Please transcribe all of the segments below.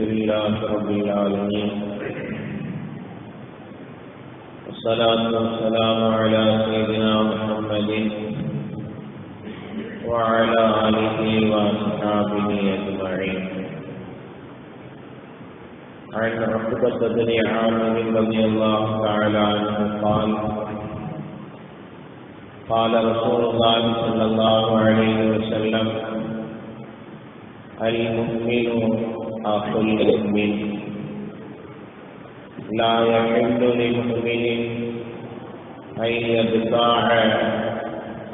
لله رب العالمين والصلاة والسلام على سيدنا محمد وعلى آله وأصحابه أجمعين. عن عقبة بن عامر رضي الله تعالى عنه قال قال رسول الله صلى الله عليه وسلم المؤمن أخو المؤمن. لا يحل لمؤمن أن يبتاع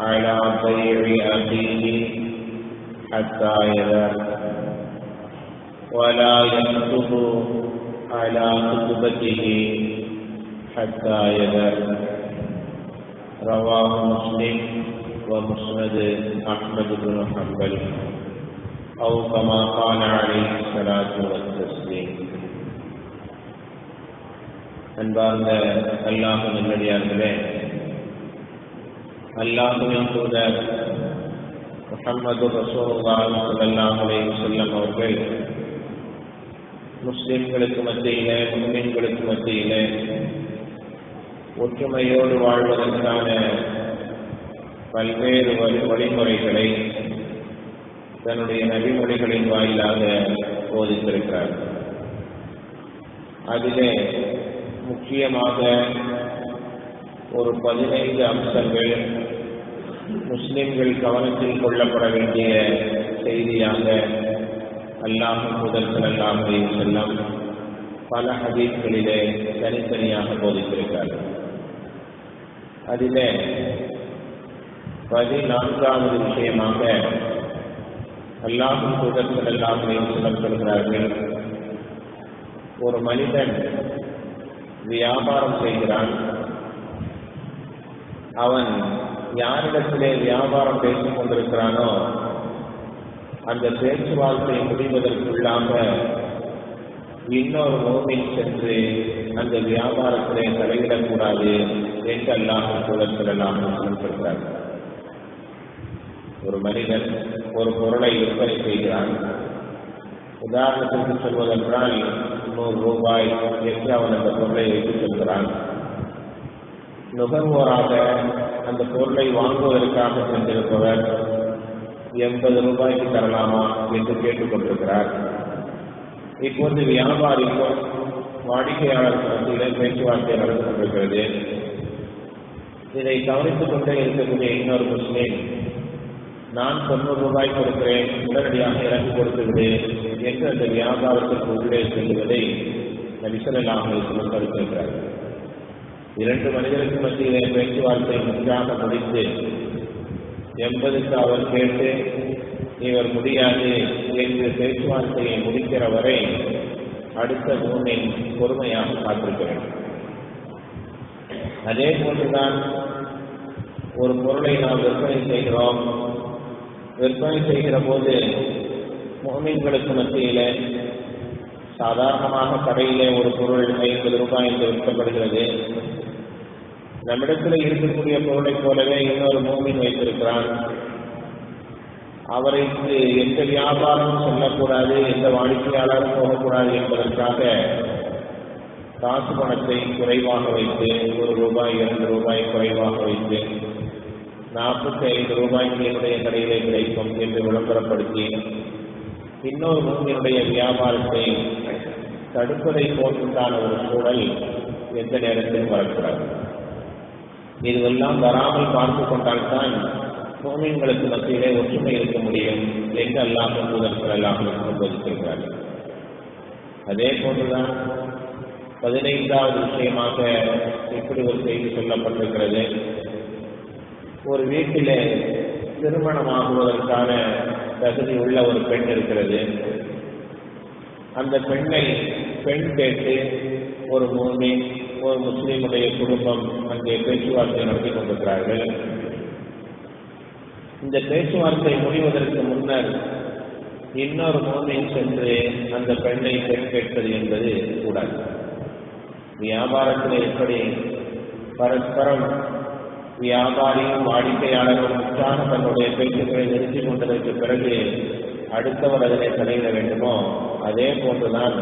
على بيع أخيه حتى يذر ولا يكتب على خطبته حتى يذر رواه مسلم ومسند أحمد بن حنبل. أو كما قال عليه الصلاة والتسليم அன்பார்ந்த அல்லாஹ் நல்லடியார்களே அல்லாஹுவின் தூதர் முகமது ரசூலுல்லாஹி ஸல்லல்லாஹு அலைஹி வஸல்லம் அவர்கள் முஸ்லிம்களுக்கு மத்தியிலே முஸ்லிம்களுக்கு மத்தியிலே ஒற்றுமையோடு வாழ்வதற்கான பல்வேறு வழி வழிமுறைகளை தன்னுடைய நபிமொழிகளின் வாயிலாக போதித்திருக்கிறார். அதிலே முக்கியமாக ஒரு பதினைந்து அம்சங்கள் முஸ்லிம்கள் கவனத்தில் கொள்ளப்பட வேண்டிய செய்தியாக அல்லாஹ் முதல் செல்லாம் செல்லம் பல ஹதீஸ்களிலே தனித்தனியாக போதித்திருக்கிறார்கள் அதிலே பதினான்காவது விஷயமாக அல்லாஹும் தூதர் செல்லாம் சொல்லப்படுகிறார்கள். ஒரு மனிதன் வியாபாரம் செய்கிறான். அவன் யாரிடத்திலே வியாபாரம் பேசிக் கொண்டிருக்கிறானோ அந்த பேச்சுவார்த்தை முடிவதற்குள்ளாக இன்னொரு நோமில் சென்று அந்த வியாபாரத்திலே தலையிடக்கூடாது என்று அல்லாஹ் சூழல் எல்லாம் சொல்கிறார் ஒரு மனிதன் ஒரு பொருளை விற்பனை செய்கிறான். உதாரணத்திற்கு சொல்வதென்றால் நூறு ரூபாய் என்று அவன் அந்த பொருளை வைத்து செல்கிறான். நுகர்வோராக அந்த பொருளை வாங்குவதற்காக சென்றிருப்பவர் எண்பது ரூபாய்க்கு தரலாமா என்று கேட்டுக்கொண்டிருக்கிறார். இப்போது வியாபாரிக்கும் வாடிக்கையாளருக்கு மத்தியில் பேச்சுவார்த்தை நடந்து கொண்டிருக்கிறது. இதை கவனித்துக் கொண்டே இருக்கக்கூடிய இன்னொரு முஸ்லீம் நான் தொண்ணூறு ரூபாய் கொடுக்கிறேன் உடனடியாக இறங்கி கொடுத்துவிடு என்று அந்த வியாபாரத்திற்கு உள்ளே செல்வதை நபிசல்லாமல் தடுத்திருக்கிறார் இரண்டு மனிதருக்கு மத்தியிலே பேச்சுவார்த்தை முற்றாக முடித்து எண்பதுக்கு அவர் கேட்டு இவர் முடியாது என்று பேச்சுவார்த்தையை முடிக்கிற வரை அடுத்த மூனை பொறுமையாக காத்திருக்கிறேன். அதே போன்றுதான் ஒரு பொருளை நாம் விற்பனை செய்கிறோம். விற்பனை செய்கிற போது மோமீன்களுக்கு மத்தியில சாதாரணமாக கடையிலே ஒரு பொருள் ஐம்பது ரூபாய் என்று விற்கப்படுகிறது. நம்மிடத்தில் இருக்கக்கூடிய பொருளைப் போலவே இன்னொரு மோமின் வைத்திருக்கிறான். அவருக்கு எந்த வியாபாரமும் சொல்லக்கூடாது எந்த வாடிக்கையாளரும் போகக்கூடாது என்பதற்காக காசு பணத்தை குறைவாக வைத்து ஒரு ரூபாய் இரண்டு ரூபாய் குறைவாக வைத்து நாற்பத்தி ஐந்து ரூபாய்க்கு என்னுடைய கடையிலே கிடைக்கும் என்று விளம்பரப்படுத்தி இன்னொரு என்னுடைய வியாபாரத்தை தடுப்பதை போன்றுண்டான ஒரு சூழல் எந்த நேரத்தில் வரக்கூடாது. இதுவெல்லாம் வராமல் பார்த்து கொண்டால்தான் சோமியங்களுக்கு மத்தியிலே ஒற்றுமை இருக்க முடியும் என்று அல்லாஹ் தூதர்கள் எல்லாம் போதித்திருக்கிறார்கள் அதே போன்றுதான் பதினைந்தாவது விஷயமாக இப்படி ஒரு செய்தி சொல்லப்பட்டிருக்கிறது. ஒரு வீட்டிலே திருமணமாகுவதற்கான தகுதி உள்ள ஒரு பெண் இருக்கிறது. அந்த பெண்ணை பெண் கேட்டு ஒரு மூமி ஒரு முஸ்லீமுடைய குடும்பம் அங்கே பேச்சுவார்த்தை நடத்தி கொண்டிருக்கிறார்கள். இந்த பேச்சுவார்த்தை முடிவதற்கு முன்னர் இன்னொரு மூமின் சென்று அந்த பெண்ணை பெண் கேட்பது என்பது கூடாது. வியாபாரத்தில் எப்படி பரஸ்பரம் வியாபாரியும் வாடிக்கையாளரும் முற்றாக தன்னுடைய பேச்சுக்களை நிறுத்திக் கொண்டதற்கு பிறகு அடுத்தவர் அதனை தலையிட வேண்டுமோ? அதே போன்றுதான்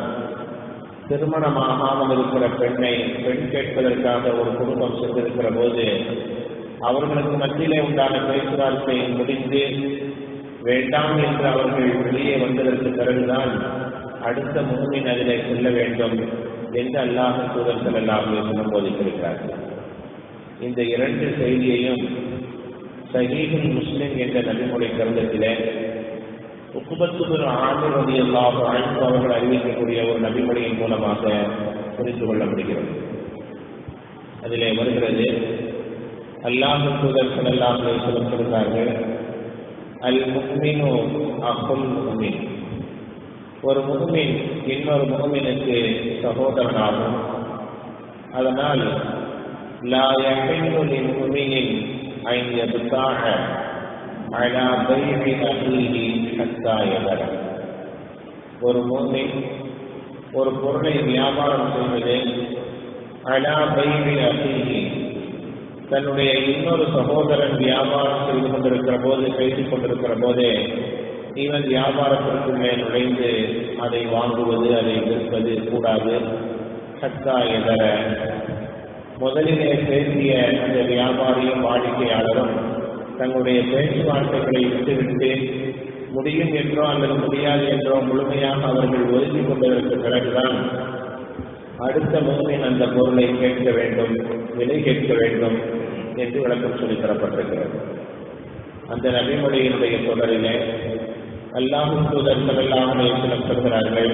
திருமணமாகாமல் இருக்கிற பெண்ணை பெண் கேட்பதற்காக ஒரு குடும்பம் சென்றிருக்கிற போது அவர்களுக்கு மத்தியிலே உண்டான பேச்சுவார்த்தை முடிந்து வேண்டாம் என்று அவர்கள் வெளியே வந்ததற்கு பிறகுதான் அடுத்த முகமின் அதிலே செல்ல வேண்டும் என்று அல்லாஹ் தூதர் செல்லலாம் என்று போதித்திருக்கிறார்கள். இந்த இரண்டு செய்தியையும் சஹீஹுல் முஸ்லிம் என்ற நபிமொழி கருதத்தில் உக்குபத்துபுர் ஆண்டு எல்லாம் அல்லாஹ் அவர்கள் அறிவிக்கக்கூடிய ஒரு நபிமுறையின் மூலமாக புரிந்து கொள்ளப்படுகிறது. அதிலே வருகிறது அல்லாஹ் தூதர் செல்லாம் சொல்லப்படுகிறார்கள் அல் முஃமினு அஹுல் முஃமின் ஒரு முகமின் இன்னொரு முகமினுக்கு சகோதரனாகும். அதனால் லா யஹில்லு லில் முஃமினின் அன் யப்தாஹ அலா பைஇ ஒரு முஃமின் ஒரு பொருளை வியாபாரம் செய்வது அலா பைஇ அஹீஹி தன்னுடைய இன்னொரு சகோதரன் வியாபாரம் செய்து கொண்டிருக்கிற போது பேசிக் கொண்டிருக்கிற போதே இவன் வியாபாரத்திற்குள்ளே நுழைந்து அதை வாங்குவது அதை விற்பது கூடாது. சத்தா எதர முதலிலே பேசிய அந்த வியாபாரியும் வாடிக்கையாளரும் தங்களுடைய பேச்சுவார்த்தைகளை விட்டுவிட்டு முடியும் என்றோ அல்லது முடியாது என்றோ முழுமையாக அவர்கள் ஒதுக்கி கொண்டதற்கு பிறகுதான் அடுத்த மூமின் அந்த பொருளை கேட்க வேண்டும் விலை கேட்க வேண்டும் என்று விளக்கம் சொல்லி தரப்பட்டிருக்கிறது. அந்த நபிமொழியினுடைய தொடரிலே அல்லாஹு தூதர்கள் ஸல்லல்லாஹு சிலம் சொல்கிறார்கள்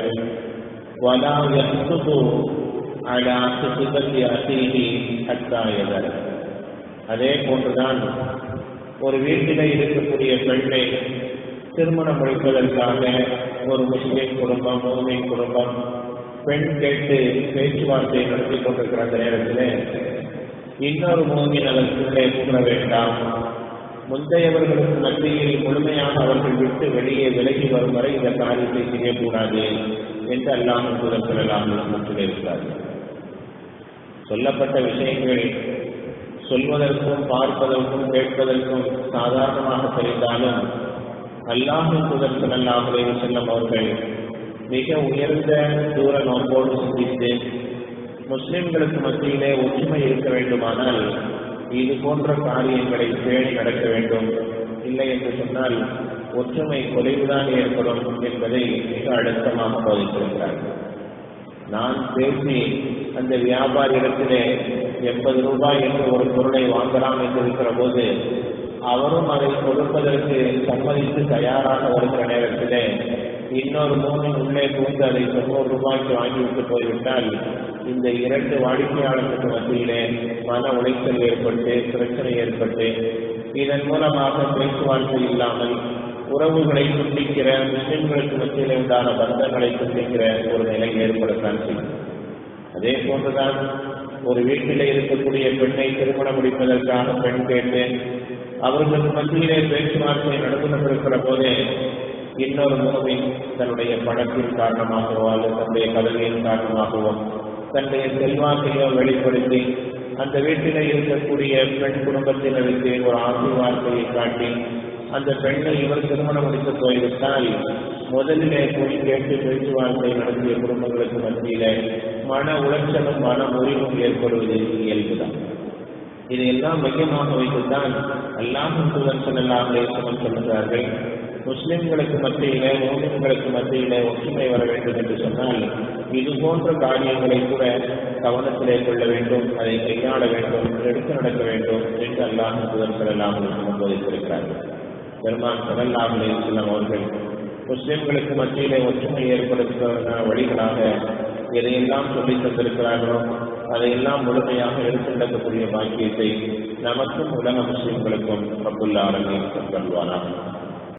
வலா யஸ்துது அலா சுசுபத்தி அசீஹி ஹத்தா அதே போன்றுதான் ஒரு வீட்டில இருக்கக்கூடிய பெண்ணை திருமணம் முடிப்பதற்காக ஒரு முஸ்லிம் குடும்பம் மோமின் குடும்பம் பெண் கேட்டு பேச்சுவார்த்தை நடத்தி கொண்டிருக்கிற அந்த நேரத்தில் இன்னொரு மோமின் அதற்குள்ளே கூற வேண்டாம். முந்தையவர்களுக்கு மத்தியில் முழுமையாக அவர்கள் விட்டு வெளியே விலகி வரும் வரை இந்த காரியத்தை செய்யக்கூடாது என்று அல்லாமல் சொல்லலாம் சொல்லியிருக்கிறார்கள் சொல்லப்பட்ட விஷயங்கள் சொல்வதற்கும் பார்ப்பதற்கும் கேட்பதற்கும் சாதாரணமாக தெரிந்தாலும் அல்லாஹின் தூதர்கள் அல்லாஹுலே செல்லும் அவர்கள் மிக உயர்ந்த தூர நோக்கோடு சிந்தித்து முஸ்லிம்களுக்கு மத்தியிலே ஒற்றுமை இருக்க வேண்டுமானால் இது போன்ற காரியங்களை தேடி நடக்க வேண்டும். இல்லை என்று சொன்னால் ஒற்றுமை குறைவுதான் ஏற்படும் என்பதை மிக அழுத்தமாக போதித்திருக்கிறார்கள். நான் பேசி அந்த வியாபாரியிடத்திலே எண்பது ரூபாய் என்று ஒரு பொருளை வாங்கலாம் என்று இருக்கிற போது அவரும் அதை கொடுப்பதற்கு சம்மதித்து தயாராக வருகிற நேரத்திலே இன்னொரு மூணு உள்ளே புகுந்து அதை தொண்ணூறு ரூபாய்க்கு வாங்கிவிட்டு போய்விட்டால் இந்த இரண்டு வாடிக்கையாளர்களுக்கு மத்தியிலே மன உளைச்சல் ஏற்பட்டு பிரச்சனை ஏற்பட்டு இதன் மூலமாக பேச்சுவார்த்தை இல்லாமல் உறவுகளை துண்டிக்கிற முஸ்லிம்களுக்கு மத்தியிலே உண்டான பந்தங்களை துண்டிக்கிற ஒரு நிலை ஏற்படத்தான் செய்யும். அதே போன்றுதான் ஒரு வீட்டிலே இருக்கக்கூடிய பெண்ணை திருமணம் முடிப்பதற்காக பெண் கேட்டு அவர்கள் மத்தியிலே பேச்சுவார்த்தை நடந்து கொண்டிருக்கிற போதே இன்னொரு முகமின் தன்னுடைய பணத்தின் காரணமாகவோ அல்லது தன்னுடைய கதவியின் காரணமாகவோ தன்னுடைய செல்வாக்கையோ வெளிப்படுத்தி அந்த வீட்டிலே இருக்கக்கூடிய பெண் குடும்பத்தினருக்கு ஒரு ஆசீர்வாதத்தை காட்டி அந்த பெண்ணை இவர் திருமணம் முடித்து போய்விட்டால் முதலிலே போய் கேட்டு பேச்சுவார்த்தை நடத்திய குடும்பங்களுக்கு மத்தியிலே மன உளைச்சலும் மன முறிவும் ஏற்படுவது இயல்புதான். இதையெல்லாம் மையமாக வைத்துதான் அல்லாஹும் தூதர் செல்லாமலே சமம் சொல்லுகிறார்கள் முஸ்லிம்களுக்கு மத்தியில மோமின்களுக்கு மத்தியில ஒற்றுமை வர வேண்டும் என்று சொன்னால் இது போன்ற காரியங்களை கூட கவனத்திலே கொள்ள வேண்டும் அதை கையாள வேண்டும் எடுத்து நடக்க வேண்டும் என்று அல்லாஹ் தூதர் செல்லாமல் போதித்திருக்கிறார்கள். பெருமான் செல்லாமலே செல்லும் அவர்கள் முஸ்லிம்களுக்கு மத்தியிலே ஒற்றுமை ஏற்படுத்துவதற்கான வழிகளாக எதையெல்லாம் சொல்லி தந்திருக்கிறார்களோ அதையெல்லாம் முழுமையாக எடுத்து பாக்கியத்தை நமக்கும் உலக முஸ்லிம்களுக்கும் ரப்புல்லாரமே சொல்வானாக